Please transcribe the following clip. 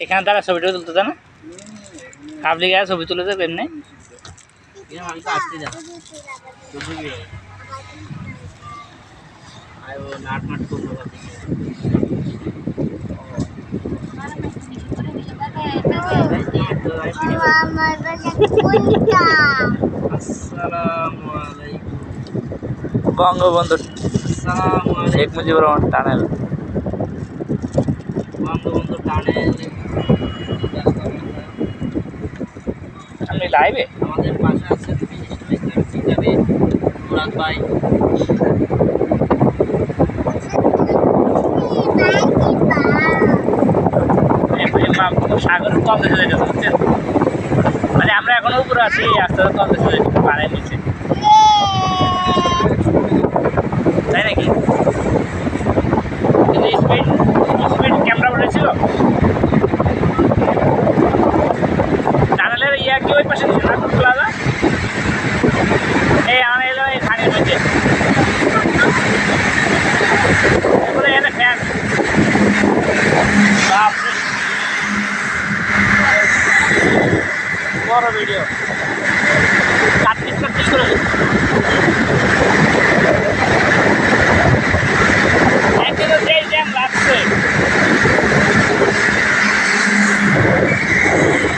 এখানে তারা ছবিটা তুলতে না পাবলিক আর ছবি তুলেছে এমনি বঙ্গবন্ধু আসসালামু শেখ মুজিবুর রহমান টানেল। বঙ্গবন্ধু টানে আপনি লাইভে আমাদের পাশে আছে মুরাদ ভাই। সাগরের কল দেশে যেতে মানে আমরা এখনও উপরে আছি আস্তে আস্তে কল দেশে পারেন। নিচে পাশে না প্লাজা এই আমার এলো এই খানের মধ্যে এনে ফ্যান বড় ভিডিও।